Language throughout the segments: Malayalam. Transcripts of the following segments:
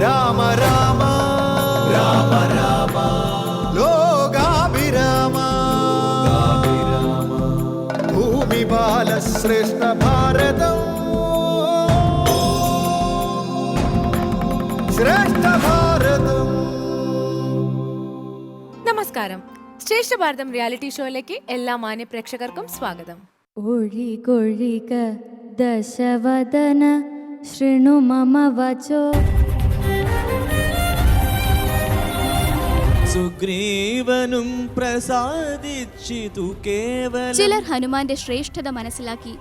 രാമ രാമ. രാമ രാമ ലോകാഭിരാമ. ഭൂമി ബാലശ്രേഷ്ഠ ഭാരതം. ശ്രേഷ്ഠ ഭാരതം. നമസ്കാരം. ശ്രേഷ്ഠ ഭാരതം റിയാലിറ്റി ഷോയിലേക്ക് എല്ലാ മാന്യ പ്രേക്ഷകർക്കും സ്വാഗതം. ഒഴികൊഴിക ദശവദന ശൃണു മമ വചോ. സുഗ്രീവനും പ്രസാദിച്ചിതു കേവലം. ചിലർ ഹനുമാന്റെ ശ്രേഷ്ഠത മനസ്സിലാക്കി.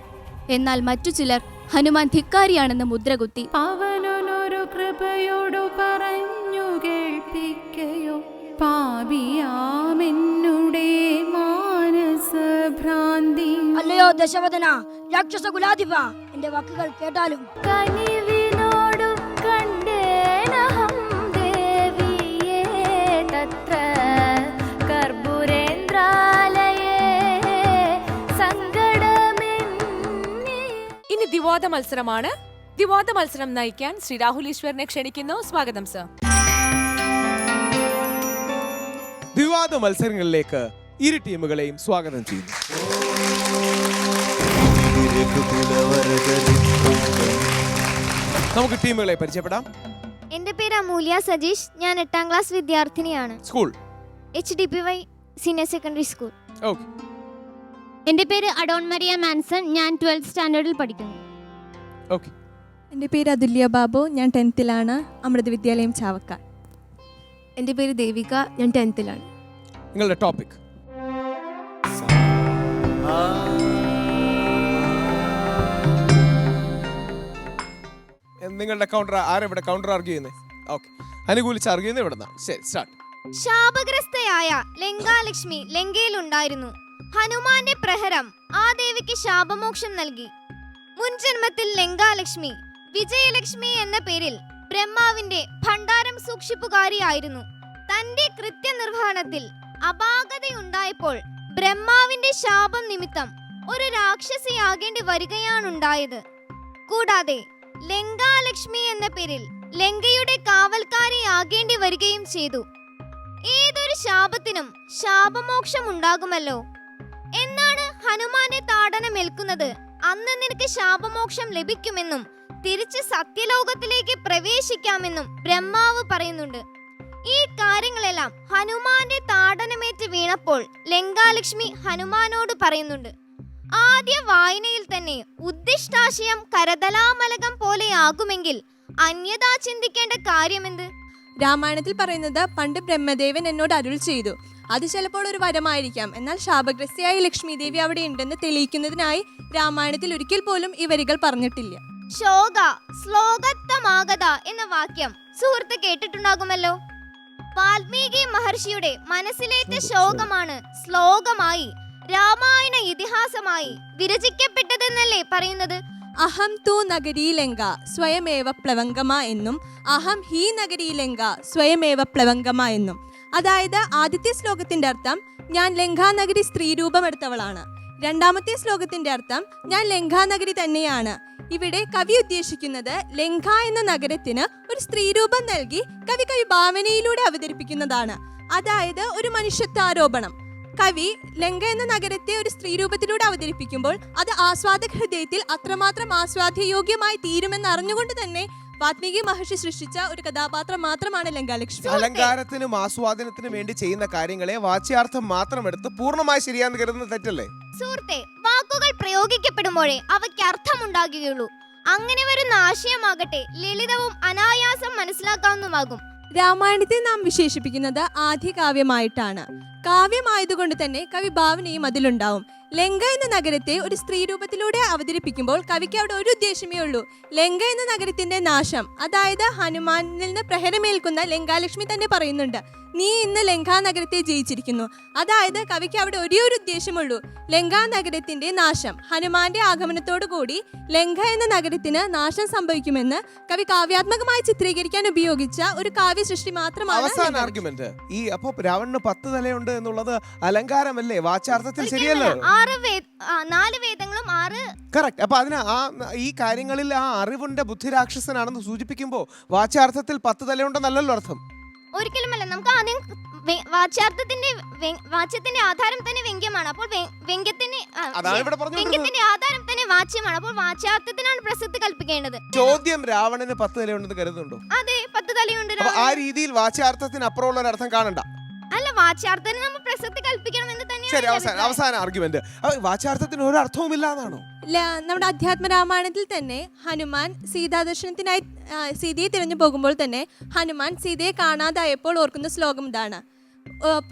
എന്നാൽ മറ്റു ചിലർ ഹനുമാൻ ധിക്കാരിയാണെന്ന് മുദ്രകുത്തി അവനൊരു കൃപയോടു പറഞ്ഞു കേൾപ്പിക്കയോ? പാപിയാമെന്നുടെ മാനസഭ്രാന്തി. അല്ലയോ ദശവദന രാക്ഷസ കുലാധിപ എന്റെ വാക്കുകൾ കേട്ടാലും. കനിവിനോടു ദിവാദ മത്സരമാണ്. ദിവാദ മത്സരം നയിക്കാൻ ശ്രീ രാഹുൽ ഈശ്വറിനെ ക്ഷണിക്കുന്നു. സ്വാഗതം സർ. വിവാദ മത്സരങ്ങളിലേക്ക് ഇരു ടീമുകളെയും സ്വാഗതം ചെയ്യുന്നു. നമുക്ക് ടീമുകളെ പരിചയപ്പെടാം. എന്റെ പേര് അമൂല്യ സജീഷ് ഞാൻ എട്ടാം ക്ലാസ് വിദ്യാർത്ഥിനിയാണ്. School? H D P Y senior secondary school. Okay. എന്റെ പേര് അഡോൺ മരിയ മാൻസൺ. ഞാൻ ട്വൽത്ത് സ്റ്റാൻഡേർഡിൽ പഠിക്കുന്നു. ഓക്കെ എന്റെ പേര് അതുല്യ ബാബു. ഞാൻ ടെൻത്തിലാണ്. അമൃത വിദ്യാലയം ചാവക്കാട്. എന്റെ പേര് ദേവിക. ഞാൻ ടെൻത്തിലാണ്. നിങ്ങളുടെ ടോപ്പിക് നിങ്ങളുടെ കൗണ്ടർ ആരെവിടെ കൗണ്ടർ ആർഗ്യൂ ചെയ്യുന്നത് ഓക്കെ അനുകൂലിച്ച് ആർഗ്യൂ ചെയ്യുന്നത് ഇവിടെ നിന്നാണ് ശരി സ്റ്റാർട്ട് ശാപഗ്രസ്തയായ ലങ്കാലക്ഷ്മി ലങ്കയിലുണ്ടായിരുന്നു. ഹനുമാന്റെ പ്രഹരം ആ ദേവിക്ക് ശാപമോക്ഷം നൽകി. മുൻജന്മത്തിൽ ലങ്കാലക്ഷ്മി വിജയലക്ഷ്മി എന്ന പേരിൽ ബ്രഹ്മാവിന്റെ ഭണ്ഡാരം സൂക്ഷിപ്പുകാരിയായിരുന്നു. തന്റെ കൃത്യനിർവഹണത്തിൽ അപാകതയുണ്ടായപ്പോൾ ബ്രഹ്മാവിന്റെ ശാപം നിമിത്തം ഒരു രാക്ഷസിയാകേണ്ടി വരികയാണുണ്ടായത്. കൂടാതെ ലങ്കാലക്ഷ്മി എന്ന പേരിൽ ലങ്കയുടെ കാവൽക്കാരിയാകേണ്ടി വരികയും ചെയ്തു. ഏതൊരു ശാപത്തിനും ശാപമോക്ഷം ഉണ്ടാകുമല്ലോ എന്നാണ് ഹനുമാനെ താടനമേൽക്കുന്നത് അന്ന് നിനക്ക് ശാപമോക്ഷം ലഭിക്കുമെന്നും തിരിച്ച് സത്യലോകത്തിലേക്ക് പ്രവേശിക്കാമെന്നും ബ്രഹ്മാവ് പറയുന്നുണ്ട്. ഈ കാര്യങ്ങളെല്ലാം ഹനുമാന്റെ താടനമേറ്റ് വീണപ്പോൾ ലങ്കാലക്ഷ്മി ഹനുമാനോട് പറയുന്നുണ്ട്. ആദ്യ വായനയിൽ തന്നെ ഉദ്ദിഷ്ടാശയം കരതലാമലകം പോലെയാകുമെങ്കിൽ അന്യതാ ചിന്തിക്കേണ്ട കാര്യമെന്ത്? രാമായണത്തിൽ പറയുന്നത് പണ്ട് ബ്രഹ്മദേവൻ എന്നോട് അരുൾ ചെയ്തു. അത് ചിലപ്പോൾ ഒരു വരമായിരിക്കാം. എന്നാൽ ശാപഗ്രസ്തയായ ലക്ഷ്മി ദേവി അവിടെ ഉണ്ടെന്ന് തെളിയിക്കുന്നതിനായി രാമായണത്തിൽ ഒരിക്കൽ പോലും ഈ വരികൾ പറഞ്ഞിട്ടില്ല. ശോക ശ്ലോകത്തമാകത എന്ന വാക്യം സുഹൃത്ത് കേട്ടിട്ടുണ്ടാകുമല്ലോ. വാൽമീകി മഹർഷിയുടെ മനസ്സിലേറ്റ ശോകമാണ് ശ്ലോകമായി രാമായണ ഇതിഹാസമായി വിരചിക്കപ്പെട്ടതെന്നല്ലേ പറയുന്നത്? അഹം തു നഗരീലങ്ക സ്വയമേവ പ്ലവങ്കമ എന്നും അഹം ഹീ നഗരീലങ്ക സ്വയമേവ പ്ലവങ്കമ എന്നും. അതായത് ആദ്യത്തെ ശ്ലോകത്തിന്റെ അർത്ഥം ഞാൻ ലങ്കാനഗരി സ്ത്രീരൂപമെടുത്തവളാണ് രണ്ടാമത്തെ ശ്ലോകത്തിന്റെ അർത്ഥം ഞാൻ ലങ്കാനഗരി തന്നെയാണ്. ഇവിടെ കവി ഉദ്ദേശിക്കുന്നത് ലങ്ക എന്ന നഗരത്തിന് ഒരു സ്ത്രീരൂപം നൽകി കവി കവി ഭാവനയിലൂടെ അവതരിപ്പിക്കുന്നതാണ്. അതായത് ഒരു മനുഷ്യത്വാരോപണം. കവി ലങ്ക എന്ന നഗരത്തെ ഒരു സ്ത്രീരൂപത്തിലൂടെ അവതരിപ്പിക്കുമ്പോൾ അത് ആസ്വാദക ഹൃദയത്തിൽ അത്രമാത്രം ആസ്വാദ്യയോഗ്യമായി തീരുമെന്ന് അറിഞ്ഞുകൊണ്ട് തന്നെ വാത്മീകി മഹർഷി സൃഷ്ടിച്ച ഒരു കഥാപാത്രം മാത്രമാണ് ലങ്കാലക്ഷ്മി അലങ്കാരത്തിനും ആസ്വാദനത്തിനും വേണ്ടി ചെയ്യുന്ന കാര്യങ്ങളെ വാച്യാർത്ഥം മാത്രം എടുത്ത് പൂർണമായി ശരിയാന്ന് കരുതുന്നത് തെറ്റല്ലേ? സുഹൃത്തെ വാക്കുകൾ പ്രയോഗിക്കപ്പെടുമ്പോഴേ അവയ്ക്ക് അർത്ഥമുണ്ടാകുകയുള്ളൂ. അങ്ങനെ വരുന്ന ആശയമാകട്ടെ ലളിതവും അനായാസം മനസ്സിലാക്കാവുന്നതുമാകും. രാമായണത്തെ നാം വിശേഷിപ്പിക്കുന്നത് ആദ്യകാവ്യമായിട്ടാണ്. കാവ്യമായതുകൊണ്ട് തന്നെ കവി ഭാവനയും അതിലുണ്ടാവും. ലങ്ക എന്ന നഗരത്തെ ഒരു സ്ത്രീ രൂപത്തിലൂടെ അവതരിപ്പിക്കുമ്പോൾ കവിക്ക് അവിടെ ഒരു ഉദ്ദേശമേ ഉള്ളൂ. ലങ്ക എന്ന നഗരത്തിന്റെ നാശം അതായത് ഹനുമാനിൽ നിന്ന് പ്രഹരമേൽക്കുന്ന ലങ്കാലക്ഷ്മി തന്നെ പറയുന്നുണ്ട്. നീ ഇന്ന് ലങ്കാ നഗരത്തെ ജയിച്ചിരിക്കുന്നു. അതായത് കവിക്ക് അവിടെ ഒരേ ഒരു ഉദ്ദേശമുള്ളൂ ലങ്കാ നഗരത്തിന്റെ നാശം ഹനുമാന്റെ ആഗമനത്തോടു കൂടി ലങ്ക എന്ന നഗരത്തിന് നാശം സംഭവിക്കുമെന്ന് കവി കാവ്യാത്മകമായി ചിത്രീകരിക്കാൻ ഉപയോഗിച്ച ഒരു കാവ്യ സൃഷ്ടി മാത്രമാണ് ഈ അപ്പൊ രാവണന് പത്ത് തലയുണ്ട് എന്നുള്ളത് അലങ്കാരമല്ലേ? വാചാർത്ഥത്തിൽ ശരിയല്ലോ? ആറ് നാല് വേദങ്ങളും ആറ് കറക്റ്റ് അപ്പൊ അതിന് ആ ഈ കാര്യങ്ങളിൽ ആ അറിവിന്റെ ബുദ്ധിരാക്ഷസനാണെന്ന് സൂചിപ്പിക്കുമ്പോ വാചാർത്ഥത്തിൽ പത്ത് തലയുണ്ടെന്നല്ലല്ലോ അർത്ഥം. ഒരിക്കലുമല്ല നമുക്ക് ആദ്യം വാചാർത്ഥത്തിന്റെ വാച്യാർത്ഥത്തിന്റെ വാച്യത്തിന്റെ ആധാരം തന്നെ വ്യംഗ്യമാണ്. അപ്പോൾ വെ- വ്യംഗ്യത്തിന് അതാണ് ഇവിടെ പറഞ്ഞുകൊണ്ടിരുന്നത്. വ്യംഗ്യത്തിന്റെ ആധാരം തന്നെ വാച്യമാണ്. അപ്പോൾ വാച്യാർത്ഥത്തിനാണ് പ്രസക്തി കൽപ്പിക്കേണ്ടത്. ചോദ്യം രാവണന് പത്ത് തലയുണ്ടെന്ന് കരുതുന്നുണ്ടോ? അതെ പത്ത് തലയുണ്ട് ആ രീതിയിൽ വാച്യാർത്ഥത്തിന് അപ്പുറമുള്ള ഒരു അർത്ഥം കാണണ്ട. അല്ല വാചാർത്ഥത്തിന് നമ്മൾ പ്രസക്തി കൽപ്പിക്കണം എന്ന് ശരി തന്നെയാണ് അവസാന എന്റെ അവസാന ആർഗ്യുമെന്റ് വാചാർത്ഥത്തിന് ഒരു അർത്ഥവും ഇല്ലാന്നാണോ ഇല്ല നമ്മുടെ അധ്യാത്മ രാമായണത്തിൽ തന്നെ ഹനുമാൻ സീതാദർശനത്തിനായി ദർശനത്തിനായി സീതയെ തിരഞ്ഞു പോകുമ്പോൾ തന്നെ ഹനുമാൻ സീതയെ കാണാതായപ്പോൾ ഓർക്കുന്ന ശ്ലോകം ഇതാണ്.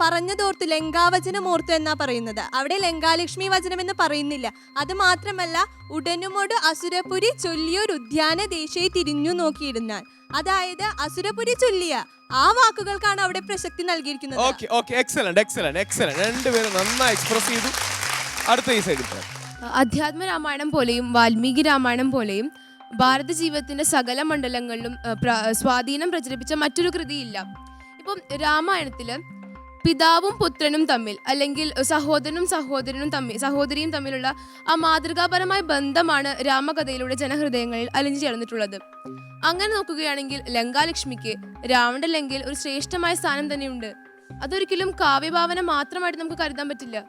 പറഞ്ഞതോർത്തു ലങ്കാവചനം ഓർത്തു എന്നാ പറയുന്നത്. അവിടെ ലങ്കാലക്ഷ്മി വചനം എന്ന് പറയുന്നില്ല. അത് മാത്രമല്ല ഉടനുമോട് അസുരപുരി ചൊല്ലിയൊരു ഉദ്യാന ദേശയെ തിരിഞ്ഞു നോക്കിയിരുന്നാൽ. അതായത് അസുരപുരി ചൊല്ലിയ ആ വാക്കുകൾക്കാണ് അവിടെ പ്രസക്തി നൽകിയിരിക്കുന്നത്. Okay okay excellent excellent excellent രണ്ടുപേരും നന്നായി എക്സ്പ്രസ് ചെയ്തു. അടുത്ത ഈ സൈഡിൽ അധ്യാത്മ രാമായണം പോലെയും വാൽമീകി രാമായണം പോലെയും ഭാരത ജീവിതത്തിന്റെ സകല മണ്ഡലങ്ങളിലും സ്വാധീനം പ്രചരിപ്പിച്ച മറ്റൊരു കൃതിയില്ല. ഇപ്പം രാമായണത്തിൽ പിതാവും പുത്രനും തമ്മിൽ അല്ലെങ്കിൽ സഹോദരനും സഹോദരനും തമ്മിൽ സഹോദരിയും തമ്മിലുള്ള ആ മാതൃകാപരമായ ബന്ധമാണ് രാമകഥയിലൂടെ ജനഹൃദയങ്ങളിൽ അലിഞ്ഞു ചേർന്നിട്ടുള്ളത്. അങ്ങനെ നോക്കുകയാണെങ്കിൽ ലങ്കാലക്ഷ്മിക്ക് രാവണന്റെ ഒരു ശ്രേഷ്ഠമായ സ്ഥാനം തന്നെയുണ്ട്. അതൊരിക്കലും കാവ്യഭാവന മാത്രമായിട്ട് നമുക്ക് കരുതാൻ പറ്റില്ല.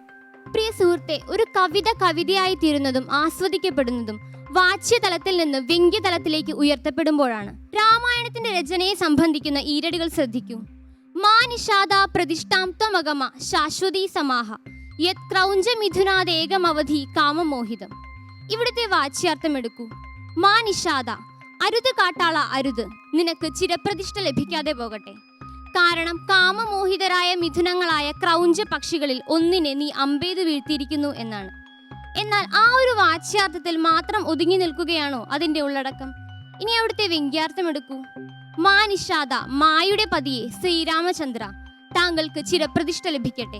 പ്രിയ സുഹൃത്തെ ഒരു കവിത കവിതയായി തീരുന്നതും ആസ്വദിക്കപ്പെടുന്നതും വാച്യതലത്തിൽ നിന്ന് വ്യംഗ്യതലത്തിലേക്ക് ഉയർത്തപ്പെടുമ്പോഴാണ്. രാമായണത്തിന്റെ രചനയെ സംബന്ധിക്കുന്ന ഈരടികൾ ശ്രദ്ധിക്കൂ. മാ നിഷാദ പ്രതിഷ്ഠാം ത്വമഗമ ശാശ്വതീ സമാഹ. യത് ക്രൗഞ്ച മിഥുനാദേകമവധി കാമമോഹിതം. ഇവിടുത്തെ വാച്യാർത്ഥം എടുക്കൂ മാനിഷാദ അരുത് കാട്ടാള അരുത്. നിനക്ക് ചിരപ്രതിഷ്ഠ ലഭിക്കാതെ പോകട്ടെ. കാരണം കാമമോഹിതരായ മിഥുനങ്ങളായ ക്രൗഞ്ച പക്ഷികളിൽ ഒന്നിനെ നീ അമ്പെയ്ത് വീഴ്ത്തിയിരിക്കുന്നു എന്നാണ്. എന്നാൽ ആ ഒരു വാച്യാർത്ഥത്തിൽ മാത്രം ഒതുങ്ങി നിൽക്കുകയാണോ അതിന്റെ ഉള്ളടക്കം? ഇനി അവിടുത്തെ വ്യംഗ്യാർത്ഥം എടുക്കൂ. മാ നിഷാദ മായുടെ പതിയെ ശ്രീരാമചന്ദ്ര താങ്കൾക്ക് ചിരപ്രതിഷ്ഠ ലഭിക്കട്ടെ.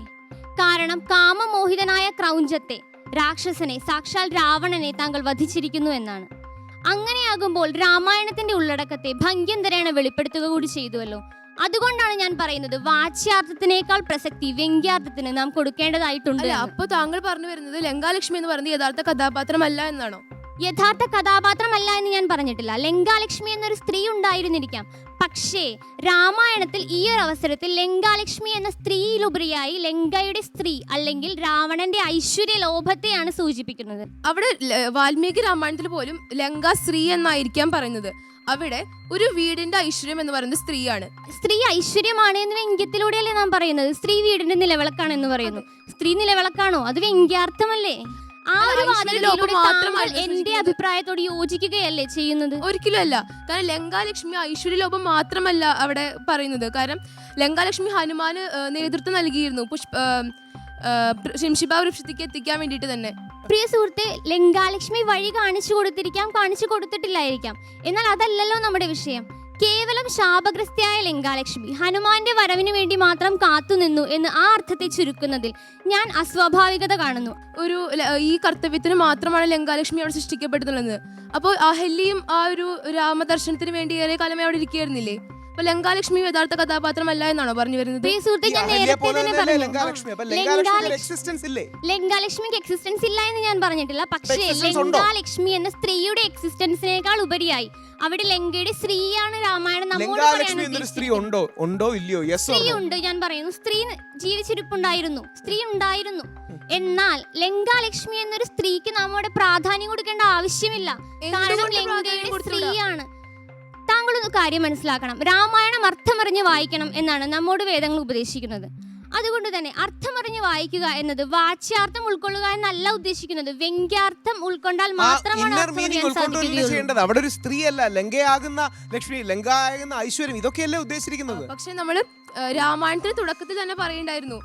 കാരണം കാമമോഹിതനായ ക്രൗഞ്ചത്തെ രാക്ഷസനെ സാക്ഷാൽ രാവണനെ താങ്കൾ വധിച്ചിരിക്കുന്നു എന്നാണ്. അങ്ങനെയാകുമ്പോൾ രാമായണത്തിന്റെ ഉള്ളടക്കത്തെ ഭംഗ്യന്തരേണ വെളിപ്പെടുത്തുക കൂടി ചെയ്തുവല്ലോ. അതുകൊണ്ടാണ് ഞാൻ പറയുന്നത് വാച്യാർത്ഥത്തിനേക്കാൾ പ്രസക്തി വ്യംഗ്യാർത്ഥത്തിന് നാം കൊടുക്കേണ്ടതായിട്ടുണ്ട്. അപ്പൊ താങ്കൾ പറഞ്ഞു വരുന്നത് ലങ്കാലക്ഷ്മി എന്ന് പറയുന്നത് യഥാർത്ഥ കഥാപാത്രമല്ല എന്നാണോ? യഥാർത്ഥ കഥാപാത്രമല്ല എന്ന് ഞാൻ പറഞ്ഞിട്ടില്ല. ലങ്കാലക്ഷ്മി എന്നൊരു സ്ത്രീ ഉണ്ടായിരുന്നിരിക്കാം. പക്ഷേ രാമായണത്തിൽ ഈ ഒരു അവസരത്തിൽ ലങ്കാലക്ഷ്മി എന്ന സ്ത്രീയിലുപരിയായി ലങ്കയുടെ സ്ത്രീ അല്ലെങ്കിൽ രാവണന്റെ ഐശ്വര്യ ലോഭത്തെയാണ് സൂചിപ്പിക്കുന്നത്. അവിടെ വാൽമീകി രാമായണത്തിൽ പോലും ലങ്ക സ്ത്രീ എന്നായിരിക്കാം പറയുന്നത്. അവിടെ ഒരു വീടിന്റെ ഐശ്വര്യം എന്ന് പറയുന്നത് സ്ത്രീയാണ്. സ്ത്രീ ഐശ്വര്യമാണ് എന്ന് വ്യംഗ്യത്തിലൂടെയല്ലേ നാം പറയുന്നത്? സ്ത്രീ വീടിന്റെ നിലവിളക്കാണ് എന്ന് പറയുന്നു. സ്ത്രീ നിലവിളക്കാണോ? അത് വ്യംഗ്യാർത്ഥമല്ലേ? ആ ഒരു വാദഗതിയിലൂടെ താങ്കൾ എന്റെ. അഭിപ്രായത്തോട് യോജിക്കുകയല്ലേ ചെയ്യുന്നത്? ഒരിക്കലും അല്ല. കാരണം ലങ്കാലക്ഷ്മി ഐശ്വര്യ ലോപം മാത്രമല്ല അവിടെ പറയുന്നത്. കാരണം ലങ്കാലക്ഷ്മി ഹനുമാന് ഏഹ്, നേതൃത്വം നൽകിയിരുന്നു. പുഷ്പ ഏഹ്, വൃക്ഷത്തിക്ക് എത്തിക്കാൻ വേണ്ടിയിട്ട് തന്നെ. പ്രിയ സുഹൃത്തെ ലങ്കാലക്ഷ്മി വഴി കാണിച്ചു കൊടുത്തിരിക്കാം കാണിച്ചു കൊടുത്തിട്ടില്ലായിരിക്കാം. എന്നാൽ അതല്ലല്ലോ നമ്മുടെ വിഷയം. കേവലം ശാപഗ്രസ്തയായ ലങ്കാലക്ഷ്മി ഹനുമാന്റെ വരവിന് വേണ്ടി മാത്രം കാത്തുനിന്നു എന്ന് ആ അർത്ഥത്തെ ചുരുക്കുന്നതിൽ ഞാൻ അസ്വാഭാവികത കാണുന്നു. ഒരു ഈ കർത്തവ്യത്തിന് മാത്രമാണ് ലങ്കാലക്ഷ്മി അവിടെ സൃഷ്ടിക്കപ്പെടുന്നുള്ളത് അപ്പോൾ ഹെല്ലിയും ആ ഒരു രാമദർശനത്തിന് വേണ്ടി ഏറെ കാലമായി അവിടെ ഇരിക്കുകയായിരുന്നില്ലേ? അപ്പൊ ലങ്കാലക്ഷ്മി യഥാർത്ഥ കഥാപാത്രമല്ല എന്നാണോ പറഞ്ഞു വരുന്നത്? സുഹൃത്തെ ഞാൻ നേരത്തെ തന്നെ പറഞ്ഞു. ലങ്കാലക്ഷ്മിക്ക് എക്സിസ്റ്റൻസ് ഇല്ല എന്ന് ഞാൻ പറഞ്ഞിട്ടില്ല. പക്ഷേ ലങ്കാലക്ഷ്മി എന്ന സ്ത്രീയുടെ എക്സിസ്റ്റൻസിനേക്കാൾ ഉപരിയായി. അവിടെ ലങ്കയുടെ സ്ത്രീയാണ് രാമായണം നമ്മോട് സ്ത്രീ ഉണ്ടോ? ഉണ്ടോ? ഇല്ലയോ? സ്ത്രീ ഉണ്ട് ഞാൻ പറയുന്നു. സ്ത്രീ ജീവിച്ചിരിപ്പുണ്ടായിരുന്നു. സ്ത്രീ ഉണ്ടായിരുന്നു എന്നാൽ ലങ്കാലക്ഷ്മി എന്നൊരു സ്ത്രീക്ക് നമ്മുടെ പ്രാധാന്യം കൊടുക്കേണ്ട ആവശ്യമില്ല. കാരണം ലങ്കയുടെ സ്ത്രീയാണ്. താങ്കളൊന്ന് കാര്യം മനസ്സിലാക്കണം. രാമായണം അർത്ഥമറിഞ്ഞ് വായിക്കണം എന്നാണ് നമ്മോട് വേദങ്ങൾ ഉപദേശിക്കുന്നത്. അതുകൊണ്ട് തന്നെ അർത്ഥമറിഞ്ഞ് വായിക്കുക എന്നത് വാച്യാർത്ഥം ഉൾക്കൊള്ളുക എന്നല്ല ഉദ്ദേശിക്കുന്നത്. വ്യംഗ്യാർത്ഥം ഉൾക്കൊണ്ടാൽ മാത്രമാണ് അവിടെ ഒരു സ്ത്രീയല്ല ലങ്കയാകുന്ന ലക്ഷ്മി ലങ്കാകുന്ന ഐശ്വര്യം. ഇതൊക്കെയല്ലേ ഉദ്ദേശിക്കുന്നത് പക്ഷെ നമ്മൾ രാമായണത്തിന് തുടക്കത്തിൽ തന്നെ പറയുണ്ടായിരുന്നു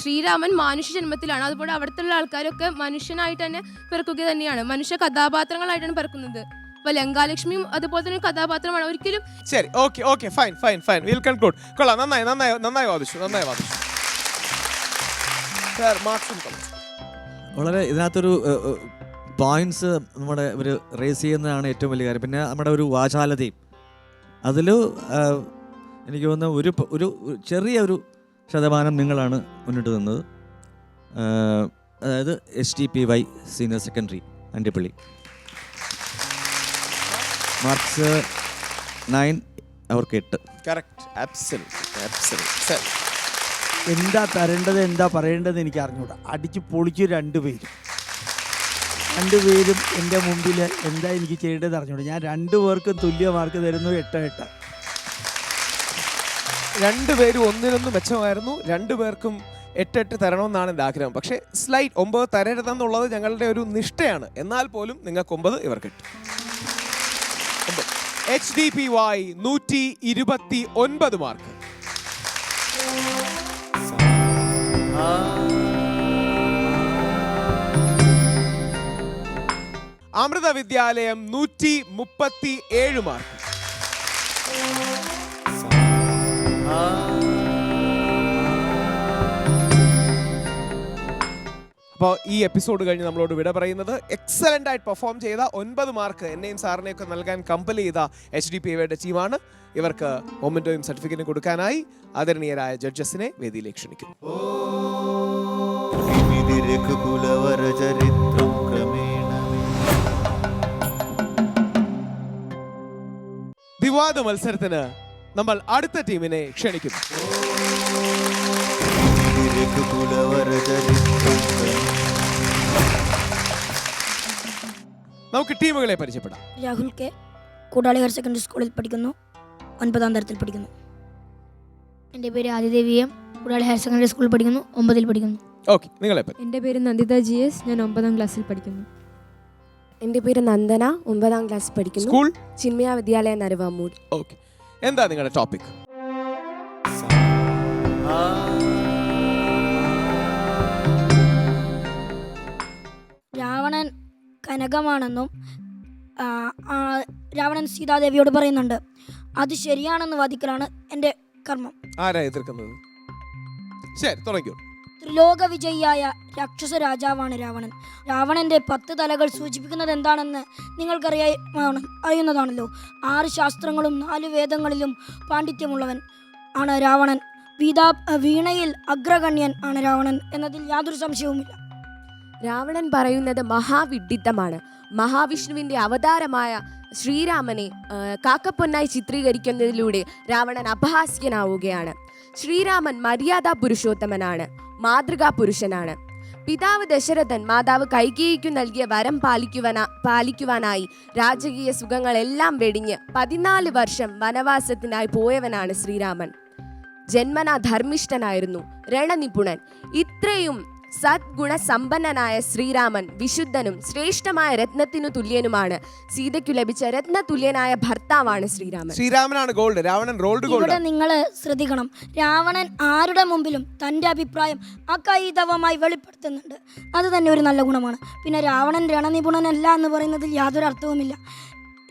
ശ്രീരാമൻ മനുഷ്യ ജന്മത്തിലാണ്. അതുപോലെ അവിടുത്തെ ആൾക്കാരൊക്കെ മനുഷ്യനായിട്ട് തന്നെ പിറക്കുക തന്നെയാണ്. മനുഷ്യ കഥാപാത്രങ്ങളായിട്ടാണ് പിറക്കുന്നത്. അപ്പൊ ലങ്കാലക്ഷ്മിയും അതുപോലെ തന്നെ കഥാപാത്രമാണ്. ഒരിക്കലും ശരി okay okay fine fine fine will conclude കൊള്ളാം നന്നായി നന്നായി നന്നായി വാദിച്ചു നന്നായി വാദിച്ചു. Sir, marks ഉം comments. വളരെ ഇതിനകത്തൊരു പോയിന്റ്സ് നമ്മുടെ ഒരു റേസ് ചെയ്യുന്നതാണ് ഏറ്റവും വലിയ കാര്യം. പിന്നെ നമ്മുടെ ഒരു വാചാലതയും. അതിൽ എനിക്ക് തോന്നുന്ന ഒരു പ- ഒരു ഒരു ചെറിയ ഒരു ശതമാനം നിങ്ങളാണ് മുന്നിട്ട് നിന്നത്. അതായത് S T P Y senior secondary Andippalli. Marks nine അവർക്ക് എട്ട്. കറക്റ്റ്. എന്താ തരേണ്ടത് എന്താ പറയേണ്ടത് എനിക്ക് അറിഞ്ഞൂടാ. അടിച്ച് പൊളിച്ചു രണ്ടുപേരും രണ്ടുപേരും എന്റെ മുമ്പിൽ എന്താ എനിക്ക് ചെയ്യേണ്ടത് അറിഞ്ഞൂടാ. ഞാൻ രണ്ടു പേർക്കും തുല്യ മാർക്ക് തരുന്നു എട്ട് എട്ട്. രണ്ടുപേരും ഒന്നിനൊന്നും മെച്ചമായിരുന്നു. രണ്ടുപേർക്കും എട്ടെട്ട് തരണമെന്നാണ് എന്റെ ആഗ്രഹം. പക്ഷേ സ്ലൈറ്റ് ഒമ്പത് തരരുതെന്നുള്ളത് ഞങ്ങളുടെ ഒരു നിഷ്ഠയാണ്. എന്നാൽ പോലും നിങ്ങൾക്ക് ഒമ്പത് ഇവർ കിട്ടും. എച്ച് ഡി പി വായി നൂറ്റി ഇരുപത്തി ഒൻപത് മാർക്ക് അമൃത വിദ്യാലയം നൂറ്റി മുപ്പത്തി ഏഴ് മാർക്ക് അപ്പോൾ ഈ എപ്പിസോഡ് കഴിഞ്ഞ് നമ്മളോട് വിട പറയുന്നത് എക്സലന്റ് ആയിട്ട് പെർഫോം ചെയ്ത ഒൻപത് മാർക്ക് എന്നെയും സാറിനെയൊക്കെ നൽകാൻ കമ്പൽ ചെയ്ത എച്ച് ഡി പി എയുടെ ടീമാണ് ഇവർക്ക് മൊമെന്റോയും സർട്ടിഫിക്കറ്റും കൊടുക്കാനായി ആദരണീയരായ ജഡ്ജസിനെ വേദിയിലേക്ക് ക്ഷണിക്കും ക്രമേണ വിവാദ മത്സരത്തിന് നമ്മൾ അടുത്ത ടീമിനെ ക്ഷണിക്കുന്നു. വിവിധ നമുക്ക് ടീമുകളെ പരിചയപ്പെടാം. Rahul K Koodali higher secondary സ്കൂളിൽ പഠിക്കുന്നു. ഒൻപതാം തരത്തിൽ പഠിക്കുന്നു. എന്റെ പേര് Adidevi M Koodali higher secondary സ്കൂളിൽ പഠിക്കുന്നു ഒമ്പതിൽ പഠിക്കുന്നു. ഓക്കെ നിങ്ങളെ പറ്റി. എന്റെ പേര് നന്ദിത ജി എസ് ഞാൻ ഒമ്പതാം ക്ലാസ്സിൽ പഠിക്കുന്നു. എന്റെ പേര് നന്ദന ഒമ്പതാം ക്ലാസ് പഠിക്കുന്നു. സ്കൂൾ? ചിന്മയ വിദ്യാലയ നരുവാമൂട് ഓക്കെ. എന്താ നിങ്ങളുടെ ടോപ്പിക് കനകമാണെന്നും രാവണൻ സീതാദേവിയോട് പറയുന്നുണ്ട്. അത് ശരിയാണെന്ന് വാദിക്കലാണ് എന്റെ കർമ്മം. ആരാ എതിർക്കുന്നത്? ശരി തുടങ്ങിയോ ത്രിലോക വിജയിയായ രാക്ഷസ രാജാവാണ് രാവണൻ. രാവണന്റെ പത്ത് തലകൾ സൂചിപ്പിക്കുന്നത് എന്താണെന്ന് നിങ്ങൾക്കറിയാണ് അറിയുന്നതാണല്ലോ. ആറ് ശാസ്ത്രങ്ങളും നാല് വേദങ്ങളിലും പാണ്ഡിത്യമുള്ളവൻ ആണ് രാവണൻ. വീതാ വീണയിൽ അഗ്രഗണ്യൻ ആണ് രാവണൻ എന്നതിൽ യാതൊരു സംശയവുമില്ല. രാവണൻ പറയുന്നത് മഹാവിഡിത്തമാണ്. മഹാവിഷ്ണുവിന്റെ അവതാരമായ ശ്രീരാമനെ കാക്കപ്പൊന്നായി ചിത്രീകരിക്കുന്നതിലൂടെ രാവണൻ അപഹാസ്യനാവുകയാണ്. ശ്രീരാമൻ മര്യാദാ പുരുഷോത്തമനാണ് മാതൃകാ പുരുഷനാണ്. പിതാവ് ദശരഥൻ മാതാവ് കൈകേയിക്കു നൽകിയ വരം പാലിക്കുവാന പാലിക്കുവാനായി രാജകീയ സുഖങ്ങളെല്ലാം വെടിഞ്ഞ് പതിനാല് വർഷം വനവാസത്തിനായി പോയവനാണ് ശ്രീരാമൻ. ജന്മനാ ധർമ്മിഷ്ഠനായിരുന്നു രണനിപുണൻ. ഇത്രയും സദ്ഗുണസമ്പന്നനായ ശ്രീരാമൻ വിശുദ്ധനും ശ്രേഷ്ഠമായ രത്നത്തിനു തുല്യനുമാണ്. സീതയ്ക്കു ലഭിച്ച രത്ന തുല്യനായ ഭർത്താവാണ് ശ്രീരാമൻ. ശ്രീരാമനാണ് ഗോൾഡ് രാവണൻ റോൾഡ് ഇവിടെ ഗോൾഡ് നിങ്ങൾ ശ്രദ്ധിക്കണം. രാവണൻ ആരുടെ മുമ്പിലും തന്റെ അഭിപ്രായം അകൈതവമായി വെളിപ്പെടുത്തുന്നുണ്ട്. അത് തന്നെ ഒരു നല്ല ഗുണമാണ്. പിന്നെ രാവണൻ രണനിപുണനല്ല എന്ന് പറയുന്നതിൽ യാതൊരു അർത്ഥവുമില്ല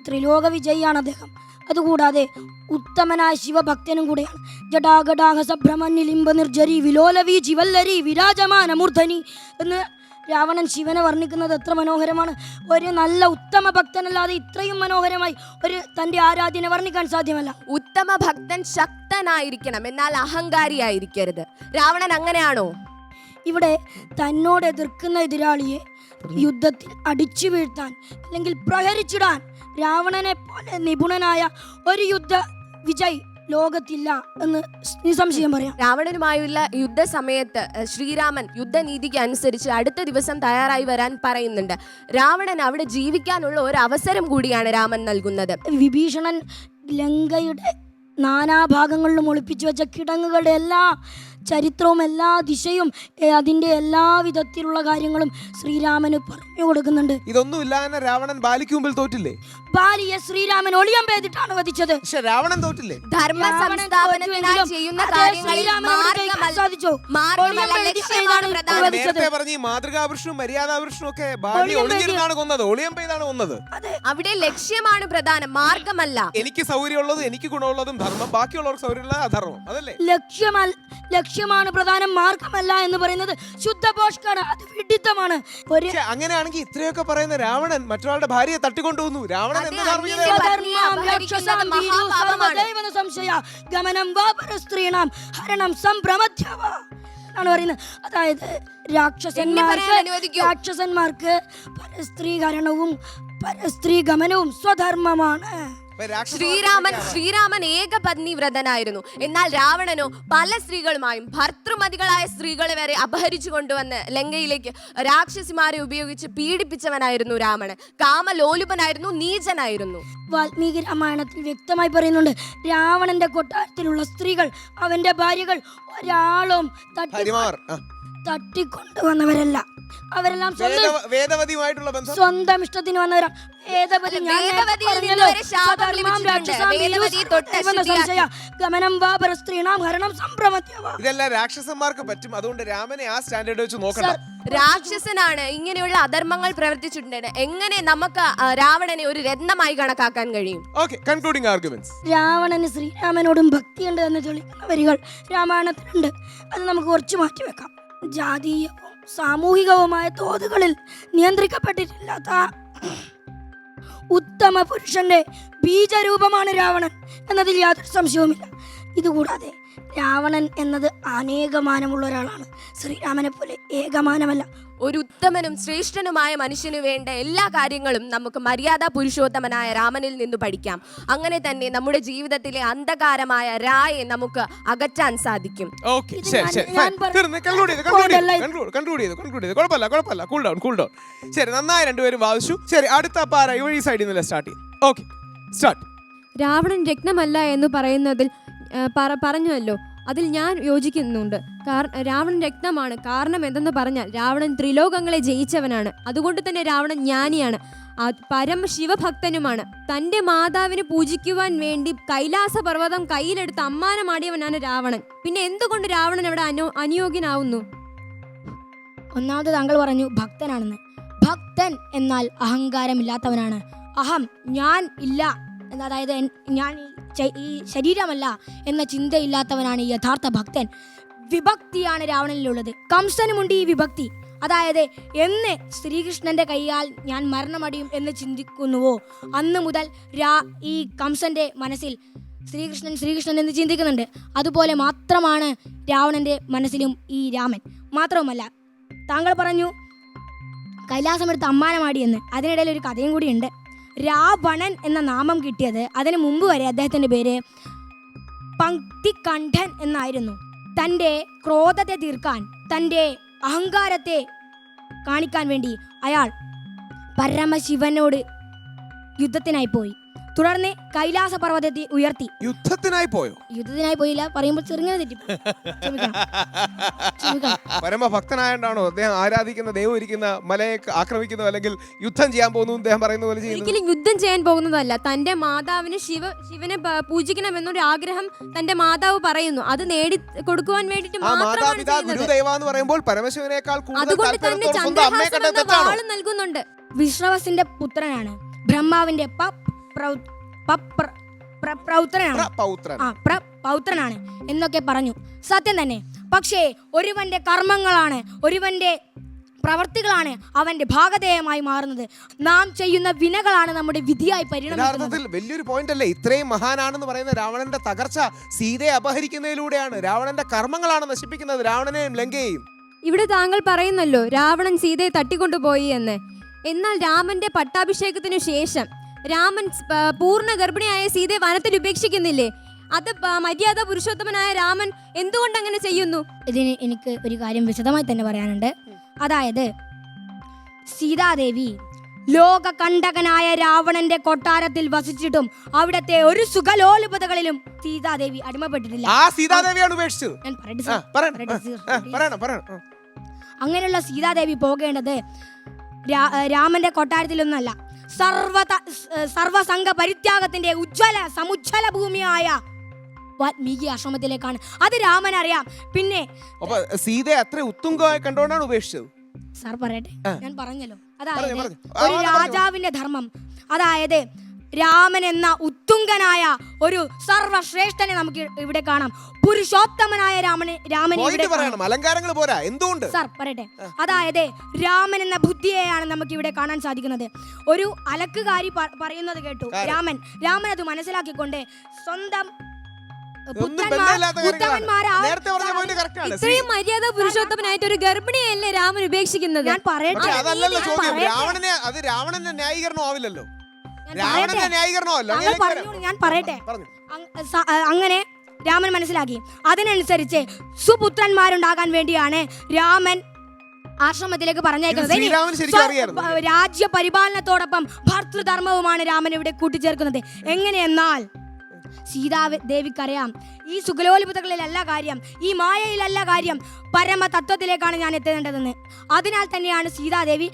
ത്രിലോക വിജയിയാണ് അദ്ദേഹം. അതുകൂടാതെ ഉത്തമനായ ശിവഭക്തനും കൂടെയാണ്. ജടാഗടാഹ സഭ്രമന്യലിംബ നിർജരി വിലോലവി ജിവല്ലരി വിരാജമാന മൂർധനി എന്ന് രാവണൻ ശിവനെ വർണിക്കുന്നത് എത്ര മനോഹരമാണ്. ഒരു നല്ല ഉത്തമ ഭക്തനല്ലാതെ ഇത്രയും മനോഹരമായി ഒരു തന്റെ ആരാധ്യനെ വർണിക്കാൻ സാധ്യമല്ല. ഉത്തമ ഭക്തൻ ശക്തനായിരിക്കണം എന്നാൽ അഹങ്കാരിയായിരിക്കരുത്. രാവണൻ അങ്ങനെയാണോ? ഇവിടെ തന്നോട് എതിർക്കുന്ന എതിരാളിയെ യുദ്ധത്തിൽ അടിച്ചു വീഴ്ത്താൻ അല്ലെങ്കിൽ പ്രഹരിച്ചിടാൻ രാവണനെ പോലെ നിപുണനായ ഒരു യുദ്ധ വിജയ് ലോകത്തില്ല എന്ന് നിസംശയം പറയാം. രാവണനുമായുള്ള യുദ്ധസമയത്ത് സമയത്ത് ശ്രീരാമൻ യുദ്ധനീതിക്ക് അനുസരിച്ച് അടുത്ത ദിവസം തയ്യാറായി വരാൻ പറയുന്നുണ്ട്. രാവണൻ അവിടെ ജീവിക്കാനുള്ള ഒരു അവസരം കൂടിയാണ് രാമൻ നൽകുന്നത്. വിഭീഷണൻ ലങ്കയുടെ നാനാഭാഗങ്ങളിലും ഒളിപ്പിച്ചു വെച്ച കിടങ്ങുകളുടെ എല്ലാ ചരിത്രവും എല്ലാ ദിശയും അതിന്റെ അതിന്റെ എല്ലാ വിധത്തിലുള്ള കാര്യങ്ങളും ശ്രീരാമന് പറഞ്ഞു കൊടുക്കുന്നുണ്ട്. ഇതൊന്നും ഇല്ലാതെ രാവണൻ ബാലിക്ക് മുമ്പിൽ തോറ്റില്ലേ? ബാലിയെ ശ്രീരാമൻ ഒളിയം പേതിട്ടാണ് വധിച്ചത്. പക്ഷെ രാവണൻ തോറ്റില്ലേ? ധർമ്മ സംസ്ഥാപനത്തിനായി ചെയ്യുന്ന കാര്യങ്ങളിൽ സാധിച്ചോ? നേരത്തെ പറഞ്ഞ മാതൃകാപുരുഷനും മര്യാദാപുരുഷനും ഒക്കെ ബാലി ഒളിഞ്ഞിരുന്നാണ് കൊന്നത് ഒളിയം പെയ്താണ് കൊന്നത്. അവിടെ ലക്ഷ്യമാണ് പ്രധാനം മാർഗമല്ല എനിക്ക് സൗകര്യമുള്ളതും എനിക്ക് ഗുണമുള്ളതും ധർമ്മം ബാക്കിയുള്ളവർക്ക് സൗകര്യമുള്ള അധർമ്മം അതല്ലേ? ലക്ഷ്യമല്ല ലക്ഷ്യമാണ് പ്രധാനം മാർഗമല്ല എന്ന് പറയുന്നത് ശുദ്ധ ശുദ്ധപോഷ്കാണ് അത് വിഡിത്തമാണ്. അങ്ങനെയാണെങ്കിൽ ഇത്രയൊക്കെ പറയുന്ന രാവണൻ മറ്റൊരാളുടെ ഭാര്യയെ തട്ടിക്കൊണ്ടുവന്നു. രാവണൻ സംശയ ഗമനം ഹരണം സംഭ്രമധ്യവ പറയുന്നത്. അതായത് രാക്ഷസന്മാർക്ക് പരസ്ത്രീകരണവും പരസ്ത്രീ ഗമനവും സ്വധർമ്മമാണ്. ശ്രീരാമൻ ശ്രീരാമൻ ഏകപത്നി വ്രതനായിരുന്നു. എന്നാൽ രാവണനോ പല സ്ത്രീകളുമായും ഭർത്തൃമതികളായ സ്ത്രീകളെ വരെ അപഹരിച്ചു കൊണ്ടുവന്ന് ലങ്കയിലേക്ക് രാക്ഷസിമാരെ ഉപയോഗിച്ച് പീഡിപ്പിച്ചവനായിരുന്നു രാവണൻ. കാമലോലുപനായിരുന്നു നീചനായിരുന്നു. വാൽമീകി രാമായണത്തിൽ വ്യക്തമായി പറയുന്നുണ്ട് രാവണന്റെ കൊട്ടാരത്തിലുള്ള സ്ത്രീകൾ അവന്റെ ഭാര്യകൾ ഒരാളും. തട്ടിക്കൊണ്ടുവന്നവരല്ല. അവരെല്ലാം വേദവതിയുമായിട്ടുള്ള ബന്ധം? സ്വന്തം ഇഷ്ടത്തിന് വന്നവരാണ് വേദവതി ഞാൻ നേരത്തെ വേദവതിയിൽ നിന്ന് പറഞ്ഞല്ലോ, വരെ ശാപം സ്വധർമ്മാം ലഭിച്ചിട്ടുണ്ട്. രാക്ഷസാം വേദവതിയെ ഭീരു തൊട്ട് സർവദൈവ ന ശുദ്ധിയാക്കി. സംശയ. ഗമനം വാ പരസ്ത്രീണാം ഹരണം ഇതെല്ലാം രാക്ഷസന്മാർക്ക് പറ്റും. അതുകൊണ്ട് രാമനെ ആ സ്റ്റാൻഡേർഡ് വെച്ച് നോക്കണം രാക്ഷസനാണ് ഇങ്ങനെയുള്ള അധർമ്മങ്ങൾ പ്രവർത്തിച്ചിട്ടുണ്ട് എങ്ങനെ നമുക്ക് രാവണനെ ഒരു രത്നമായി കണക്കാക്കാൻ കഴിയും? ഓക്കെ കൺക്ലൂഡിംഗ് ആർഗ്യുമെന്റ്സ് രാവണന് ശ്രീരാമനോടും ഭക്തിയുണ്ട് എന്ന് തെളിയിക്കുന്ന വരികൾ രാമായണത്തിലുണ്ട്. അത് നമുക്ക് കുറച്ച് മാറ്റിവെക്കാം. ജാതീയവും സാമൂഹികവുമായ തോതുകളിൽ നിയന്ത്രിക്കപ്പെട്ടിട്ടില്ലാത്ത ഉത്തമ പുരുഷന്റെ ബീജരൂപമാണ് രാവണൻ എന്നതിൽ യാതൊരു സംശയവുമില്ല. ഇതുകൂടാതെ രാവണൻ എന്നത് അനേകമാനമുള്ള ഒരാളാണ്. ശ്രീരാമനെ പോലെ ഏകമാനമല്ല ഒരു ഉത്തമനും ശ്രേഷ്ഠനുമായ മനുഷ്യന് വേണ്ട എല്ലാ കാര്യങ്ങളും നമുക്ക് മര്യാദ പുരുഷോത്തമനായ രാമനിൽ നിന്ന് പഠിക്കാം. അങ്ങനെ തന്നെ നമ്മുടെ ജീവിതത്തിലെ അന്ധകാരമായ രായെ നമുക്ക് അകറ്റാൻ സാധിക്കും. ഓക്കെ ശരി നന്നായി രണ്ടുപേരും വാദിച്ചു. ശരി അടുത്ത ഈ സൈഡിൽ നിന്നല്ലേ സ്റ്റാർട്ട് ചെയ്യും. സ്റ്റാർട്ട് രാവണൻ രത്നമല്ല എന്ന് പറയുന്നതിൽ പറഞ്ഞുവല്ലോ. അതിൽ ഞാൻ യോജിക്കുന്നുണ്ട്. കാരണം രാവണൻ രക്തമാണ്. കാരണം എന്തെന്ന് പറഞ്ഞാൽ രാവണൻ ത്രിലോകങ്ങളെ ജയിച്ചവനാണ്. അതുകൊണ്ട് തന്നെ രാവണൻ ജ്ഞാനിയാണ്. പരമ ശിവഭക്തനുമാണ്. തന്റെ മാതാവിനെ പൂജിക്കുവാൻ വേണ്ടി കൈലാസ പർവതം കയ്യിലെടുത്ത് അമ്മാനമാടിയവനാണ് രാവണൻ. പിന്നെ എന്തുകൊണ്ട് രാവണൻ അവിടെ അനു അനുയോഗ്യനാവുന്നു ഒന്നാമത് താങ്കൾ പറഞ്ഞു ഭക്തനാണെന്ന്. ഭക്തൻ എന്നാൽ അഹങ്കാരമില്ലാത്തവനാണ്. അഹം ഞാൻ ഇല്ല അതായത് ഞാൻ ഈ ശരീരമല്ല എന്ന ചിന്തയില്ലാത്തവനാണ് യഥാർത്ഥ ഭക്തൻ. വിഭക്തിയാണ് രാവണനിലുള്ളത്. കംസനുമുണ്ട് ഈ വിഭക്തി. അതായത് എന്ന് ശ്രീകൃഷ്ണന്റെ കൈയാൽ ഞാൻ മരണമടിയും എന്ന് ചിന്തിക്കുന്നുവോ? അന്ന് മുതൽ രാ ഈ കംസന്റെ മനസ്സിൽ ശ്രീകൃഷ്ണൻ ശ്രീകൃഷ്ണൻ എന്ന് ചിന്തിക്കുന്നുണ്ട്. അതുപോലെ മാത്രമാണ് രാവണന്റെ മനസ്സിലും ഈ രാമൻ. മാത്രവുമല്ല താങ്കൾ പറഞ്ഞു കൈലാസമെടുത്ത് അമ്മാനമാടി എന്ന്. അതിനിടയിൽ ഒരു കഥയും കൂടിയുണ്ട് രാവണൻ എന്ന നാമം കിട്ടിയത്. അതിനു മുമ്പ് വരെ അദ്ദേഹത്തിന്റെ പേര് പങ്ക്തികണ്ഠൻ എന്നായിരുന്നു. തന്റെ ക്രോധത്തെ തീർക്കാൻ തന്റെ അഹങ്കാരത്തെ കാണിക്കാൻ വേണ്ടി അയാൾ പരമശിവനോട് യുദ്ധത്തിനായി പോയി. തുടർന്ന് കൈലാസ പർവതത്തിൽ ഉയർത്തി. യുദ്ധത്തിനായി പോയോ? യുദ്ധത്തിനായി പോയില്ല. പറയുമ്പോൾ ചെറുങ്ങനെ തെറ്റി പരമഭക്തനായോണ്ടാണോ അദ്ദേഹം ആരാധിക്കുന്ന ദൈവം ഇരിക്കുന്ന മലയെ ആക്രമിക്കുന്നു അല്ലെങ്കിൽ യുദ്ധം ചെയ്യാൻ പോകുന്നു അദ്ദേഹം പറയുന്ന പോലെ ഒരിക്കലും യുദ്ധം ചെയ്യാൻ പോകുന്നതല്ല. തന്റെ മാതാവിന് ശിവ ശിവനെ പൂജിക്കണം പൂജിക്കണമെന്നൊരു ആഗ്രഹം തന്റെ മാതാവ് പറയുന്നു. അത് നേടി കൊടുക്കുവാൻ വേണ്ടിട്ട് പറയുമ്പോൾ പരമശിവനേക്കാൾ അതുകൊണ്ട് തന്നെ ചന്ദ്രഹാസം നൽകുന്നുണ്ട്. വിശ്രവസിന്റെ പുത്രനാണ്. ബ്രഹ്മാവിന്റെ പ പ്രൗത്രനാണ്. പൗത്രനാണ് എന്നൊക്കെ പറഞ്ഞു. സത്യം തന്നെ. പക്ഷേ ഒരുവന്റെ കർമ്മങ്ങളാണ് ഒരുവന്റെ പ്രവർത്തികളാണ് അവന്റെ ഭാഗധേയമായി മാറുന്നത്. നാം ചെയ്യുന്ന വിനകളാണ് നമ്മുടെ വിധിയായി പരിണമിക്കുന്നത്. വലിയൊരു പോയിന്റ് അല്ലേ? ഇത്രയും മഹാനാണെന്ന് പറയുന്ന രാവണന്റെ തകർച്ച സീതയെ അപഹരിക്കുന്നതിലൂടെയാണ്. രാവണന്റെ കർമ്മങ്ങളാണ് നശിപ്പിക്കുന്നത് രാവണനെയും ലങ്കയെയും. ഇവിടെ താങ്കൾ പറയുന്നല്ലോ രാവണൻ സീതയെ തട്ടിക്കൊണ്ടുപോയി എന്ന്. എന്നാൽ രാമന്റെ പട്ടാഭിഷേകത്തിനു ശേഷം രാമൻ പൂർണ ഗർഭിണിയായ സീതയെ വനത്തിൽ ഉപേക്ഷിക്കുന്നില്ലേ? അത് മര്യാദ പുരുഷോത്തമനായ രാമൻ എന്തുകൊണ്ട് അങ്ങനെ ചെയ്യുന്നു? ഇതിന് എനിക്ക് ഒരു കാര്യം വിശദമായി തന്നെ പറയാനുണ്ട്. അതായത് സീതാദേവി ലോക കണ്ടകനായ രാവണന്റെ കൊട്ടാരത്തിൽ വസിച്ചിട്ടും അവിടത്തെ ഒരു സുഖലോലുപതകളിലും സീതാദേവി അടിമപ്പെട്ടിട്ടില്ല. സീതാദേവിയാണ് ഉപേക്ഷിച്ചത്. ഞാൻ പറയട്ടെ ആ. അങ്ങനെയുള്ള സീതാദേവി പോകേണ്ടത് രാമന്റെ കൊട്ടാരത്തിലൊന്നല്ല. സർവത സർവസംഘ പരിത്യാഗത്തിന്റെ ഉജ്ജ്വല സമുജ്വല ഭൂമിയായ വാൽമീകി ആശ്രമത്തിലേക്കാണ്. അത് രാമൻ അറിയാം പിന്നെ സീതയെ അത്ര ഉത്തുംഗമായി കണ്ടുകൊണ്ടാണ് ഉപേക്ഷിച്ചത്. സാർ പറയട്ടെ? ഞാൻ പറഞ്ഞല്ലോ. പറഞ്ഞോ, അതായത് ഒരു രാജാവിന്റെ ധർമ്മം. അതായത് രാമൻ എന്ന ഉത്തുങ്കനായ ഒരു സർവശ്രേഷ്ഠനെ നമുക്ക് ഇവിടെ കാണാം. പുരുഷോത്തമനായ രാമനെ രാമനെ ഇവിടെ കാണാം. അലങ്കാരങ്ങൾ പോരാ. എന്തുകൊണ്ട്? സാർ പറയട്ടെ. അതായത് രാമൻ എന്ന ബുദ്ധിയെയാണ് നമുക്ക് ഇവിടെ കാണാൻ സാധിക്കുന്നത്. ഒരു അലക്കുകാരി പ- പറയുന്നത് കേട്ടു. കാര്യം. രാമൻ. രാമൻ അത് മനസ്സിലാക്കിക്കൊണ്ട് സ്വന്തം ബന്ധമില്ലാത്ത കാര്യങ്ങളാണ്. നേരത്തെ പറഞ്ഞ പോയിന്റ് കറക്റ്റ് ആണ്. ഇത്രയും മര്യാദ പുരുഷോത്തമനായിട്ട് ഒരു ഗർഭിണിയല്ലേ രാമൻ ഉപേക്ഷിക്കുന്നത്? ഞാൻ പറയട്ടെ പക്ഷെ അതല്ലല്ലോ ഞാൻ ചോദ്യം. പറയട്ടെ. രാവണനെ അത് രാവണന്റെ ന്യായീകരണം ആവില്ലല്ലോ. രാവണന്റെ പറയട്ടെ. ന്യായീകരണം അല്ല താങ്കൾ പറഞ്ഞോളൂ, ഞാൻ പറയട്ടെ? പറഞ്ഞു. അങ്- സ- അങ്ങനെ രാമൻ മനസ്സിലാക്കി. അതിനനുസരിച്ച് സുപുത്രന്മാരുണ്ടാകാൻ വേണ്ടിയാണ് രാമൻ ആശ്രമത്തിലേക്ക് പറഞ്ഞേക്കുന്നത് ഇത് ഇനി ശ്രീരാമന് ശരിക്കും സ്വ- അറിയായിരുന്നു. പ- രാജ്യ പരിപാലനത്തോടൊപ്പം ഭർത്തൃധർമ്മവുമാണ് രാമൻ ഇവിടെ കൂട്ടിച്ചേർക്കുന്നത്. എങ്ങനെയെന്നാൽ സീതാ ദേവിക്കറിയാം. ഈ സുഗലോത്ഭുതകളിലല്ല കാര്യം ഈ മായയിലല്ല കാര്യം. പരമ തത്വത്തിലേക്കാണ് ഞാൻ എത്തേണ്ടതെന്ന്. അതിനാൽ തന്നെയാണ് സീതാദേവി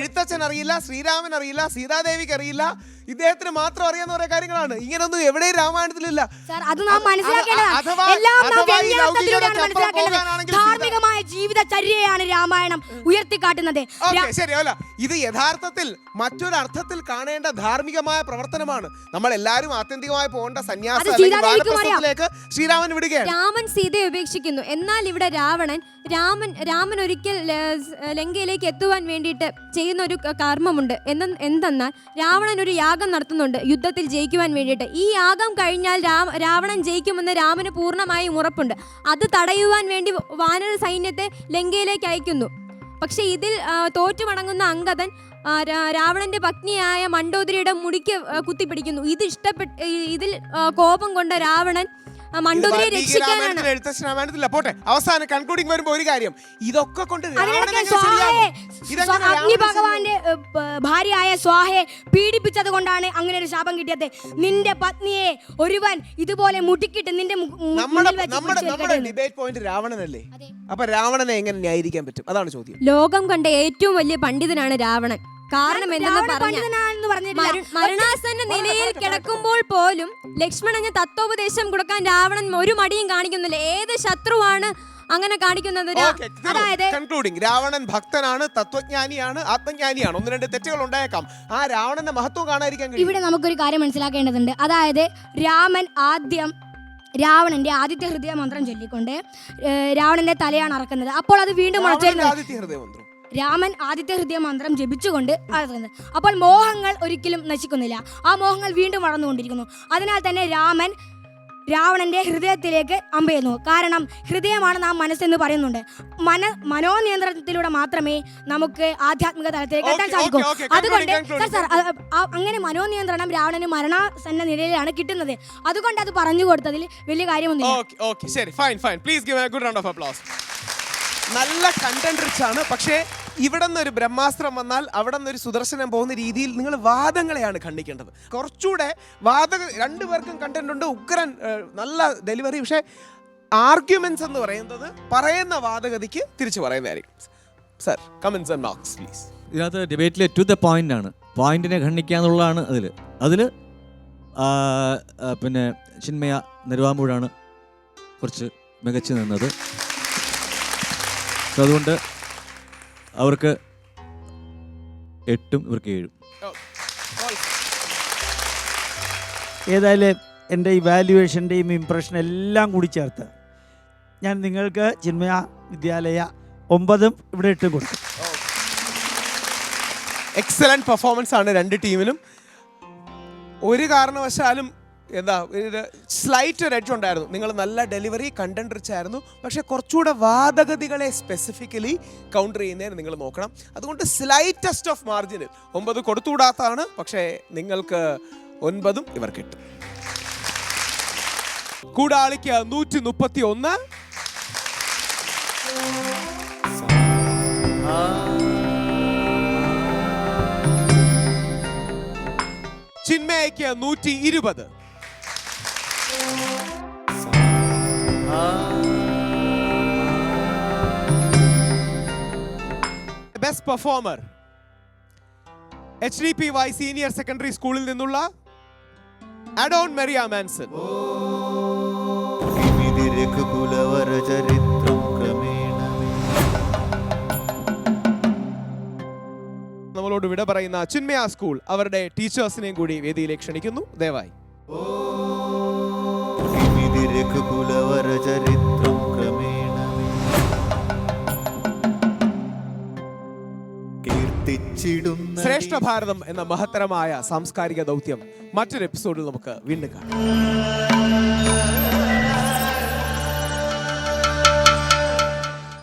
എഴുത്തച്ഛൻ അറിയില്ല ശ്രീരാമൻ അറിയില്ല സീതാദേവിക്ക് അറിയില്ല. ഇദ്ദേഹത്തിന് മാത്രം അറിയാവുന്ന കുറെ കാര്യങ്ങളാണ്. ഇങ്ങനൊന്നും എവിടെയും രാമായണത്തിലില്ല. സാർ അത് നാം മനസ്സിലാക്കേണ്ടതാണ്. എല്ലാം നാം മനസ്സിലാക്കേണ്ടത്. രാമായണം ഉയർത്തിക്കാട്ടുന്നത്. ശരി അല്ല. ഇത് യഥാർത്ഥത്തിൽ മറ്റൊരർത്ഥത്തിൽ കാണേണ്ട ധാർമ്മികമായ പ്രവർത്തനമാണ്. നമ്മൾ എല്ലാവരും ആത്യന്തികമായി പോകേണ്ട സന്യാസ അത് അല്ലെങ്കിൽ സീതാദേവിക്കും അറിയാം. വാനപ്രസ്ഥത്തിലേക്ക് ശ്രീരാമൻ വിടുകയാണ്. രാമൻ സീതയെ ഉപേക്ഷിക്കുന്നു. എന്നാൽ ഇവിടെ രാവണൻ രാമൻ രാമൻ ഒരിക്കൽ ലങ്കയിലേക്ക് എത്തുവാൻ വേണ്ടിയിട്ട് ചെയ്യുന്ന ഒരു കർമ്മമുണ്ട്. എന്ന എന്തെന്നാൽ രാവണൻ ഒരു യാഗം നടത്തുന്നുണ്ട്. യുദ്ധത്തിൽ ജയിക്കുവാൻ വേണ്ടിയിട്ട്. ഈ യാഗം കഴിഞ്ഞാൽ രാവണൻ ജയിക്കുമെന്ന് രാമന് പൂർണമായും ഉറപ്പുണ്ട്. അത് തടയുവാൻ വേണ്ടി വാനര സൈന്യത്തെ ലങ്കയിലേക്ക് അയക്കുന്നു. പക്ഷെ ഇതിൽ തോറ്റു മടങ്ങുന്ന അങ്കദൻ രാവണന്റെ പത്നിയായ മണ്ടോദരിയുടെ മുടിക്ക് കുത്തിപ്പിടിക്കുന്നു. ഇത് ഇഷ്ടപ്പെട്ട് ഇതിൽ കോപം കൊണ്ട രാവണൻ ആ, രക്ഷിക്കാനാണ്. എഴുത്തച്ഛൻ പോട്ടെ അവസാനം കൺക്ലൂഡിങ് വരുമ്പോ ഒരു കാര്യം. ഇതൊക്കെ കൊണ്ട് അഗ്നി ഭഗവാന്റെ ഭാര്യയായ സ്വാഹയെ പീഡിപ്പിച്ചത് കൊണ്ടാണ് അങ്ങനെ ഒരു ശാപം കിട്ടിയത്. നിന്റെ പത്നിയെ ഒരുവൻ ഇതുപോലെ മുട്ടിക്കിട്ട് നിന്റെ. ഡിബേറ്റ് പോയിന്റ് രാവണനല്ലേ? അപ്പൊ രാവണനെ എങ്ങനെ ന്യായീകരിക്കാൻ പറ്റും? അതാണ് ചോദ്യം. ലോകം കണ്ട ഏറ്റവും വലിയ പണ്ഡിതനാണ് രാവണൻ. കാരണം എന്തെന്ന് പറഞ്ഞാൽ മരണാസന്ന നിലയിൽ കിടക്കുമ്പോൾ പോലും ലക്ഷ്മണന് തത്വോപദേശം കൊടുക്കാൻ രാവണൻ ഒരു മടിയും കാണിക്കുന്നില്ല. ഏത് ശത്രുവാണ് അങ്ങനെ കാണിക്കുന്നത്? അതായത് കൺക്ലൂഡിങ് രാവണൻ ഭക്തനാണ് തത്വജ്ഞാനിയാണ് ആത്മജ്ഞാനിയാണ്. ഒന്ന് രണ്ട് തെറ്റുകൾ ഉണ്ടായേക്കാം. ആ രാവണന്റെ മഹത്വം കാണാതിരിക്കാൻ ഇവിടെ നമുക്കൊരു കാര്യം മനസ്സിലാക്കേണ്ടതുണ്ട്. അതായത് രാമൻ ആദ്യം രാവണന്റെ ആദിത്യ ഹൃദയ മന്ത്രം ചൊല്ലിക്കൊണ്ട് രാവണന്റെ തലയാണ് അറക്കുന്നത്. അപ്പോൾ അത് വീണ്ടും രാമൻ ആദിത്യ ഹൃദയ മന്ത്രം ജപിച്ചുകൊണ്ട് അറിയുന്നത് അപ്പോൾ മോഹങ്ങൾ ഒരിക്കലും നശിക്കുന്നില്ല. ആ മോഹങ്ങൾ വീണ്ടും വളർന്നുകൊണ്ടിരിക്കുന്നു. അതിനാൽ തന്നെ രാമൻ രാവണന്റെ ഹൃദയത്തിലേക്ക് അമ്പയുന്നു. കാരണം ഹൃദയമാണ് നാം മനസ്സെന്ന് പറയുന്നുണ്ട്. മന മനോനിയന്ത്രണത്തിലൂടെ മാത്രമേ നമുക്ക് ആധ്യാത്മിക തലത്തിലേക്ക് എത്താൻ സാധിക്കൂ. അതുകൊണ്ട് സർ സാർ അങ്ങനെ മനോനിയന്ത്രണം രാവണന് മരണസന്ന നിലയിലാണ് കിട്ടുന്നത്. അതുകൊണ്ട് അത് പറഞ്ഞു കൊടുത്തതിൽ വലിയ കാര്യമൊന്നുമില്ല. നല്ല കണ്ടന്റ് റിച്ച് ആണ്. പക്ഷേ ഇവിടെ നിന്ന് ഒരു ബ്രഹ്മാസ്ത്രം വന്നാൽ അവിടെ നിന്ന് ഒരു സുദർശനം പോകുന്ന രീതിയിൽ നിങ്ങൾ വാദങ്ങളെയാണ് ഖണ്ഡിക്കേണ്ടത്. കുറച്ചുകൂടെ വാദ രണ്ടുപേർക്കും കണ്ടന്റ് ഉണ്ട്. ഉഗ്രൻ നല്ല ഡെലിവറി പക്ഷേ ആർഗ്യുമെന്റ്സ് എന്ന് പറയുന്നത് പറയുന്ന വാദഗതിക്ക് തിരിച്ചു പറയുന്നതായിരിക്കും sir comments and marks please ഇതിനകത്ത് ഡിബേറ്റിൽ ടു ദ പോയിന്റ് ആണ്. പോയിന്റിനെ ഖണ്ഡിക്കുക എന്നുള്ളതാണ് അതിൽ അതിൽ പിന്നെ ചിന്മയ നെരുവാമ്പൂഴാണ് കുറച്ച് മികച്ചു നിന്നത്. അതുകൊണ്ട് അവർക്ക് എട്ടും ഇവർക്ക് ഏഴും. ഏതായാലും എന്റെ ഇവാലുവേഷന്റെയും ഇംപ്രഷൻ എല്ലാം കൂടി ചേർത്ത് ഞാൻ നിങ്ങൾക്ക് ചിന്മയ വിദ്യാലയ ഒമ്പതും ഇവിടെ എട്ടും കൊടുക്കും. എക്സലന്റ് പെർഫോമൻസ് ആണ് രണ്ട് ടീമിനും ഒരു കാരണവശാലും എന്താ സ്ലൈറ്റ് ഒരു എഡ്ജ് ഉണ്ടായിരുന്നു. നിങ്ങൾ നല്ല ഡെലിവറി കണ്ടന്റ് റിച്ച് ആയിരുന്നു. പക്ഷെ കുറച്ചുകൂടെ വാദഗതികളെ സ്പെസിഫിക്കലി കൗണ്ടർ ചെയ്യുന്നതിന് നിങ്ങൾ നോക്കണം. അതുകൊണ്ട് സ്ലൈറ്റസ്റ്റ് ഓഫ് മാർജിനിൽ ഒമ്പത് കൊടുത്തുകൂടാത്തതാണ് പക്ഷേ നിങ്ങൾക്ക് ഒൻപതും ഇവർ കിട്ടും. കൂടാളിക്ക് നൂറ്റി മുപ്പത്തി ഒന്ന് ചിന്മയ്ക്ക് നൂറ്റി ഇരുപത് best performer H D P Y senior secondary സ്കൂളിൽ നിന്നുള്ള അഡോൺ മെറിയ മാൻസൺ നമ്മളോട് വിട പറയുന്ന ചിന്മയ സ്കൂൾ അവരുടെ ടീച്ചേഴ്സിനെയും കൂടി വേദിയിലേക്ക് ക്ഷണിക്കുന്നു. ദയവായി. ഓ രഘുകുലവരചരിത്രം ക്രമേണ കീർത്തിച്ചിടുന്ന ശ്രേഷ്ഠ ഭാരതം എന്ന മഹത്തരമായ സാംസ്കാരിക ദൗത്യം മറ്റൊരു എപ്പിസോഡിൽ നമുക്ക് വീണ്ടും കാണാം.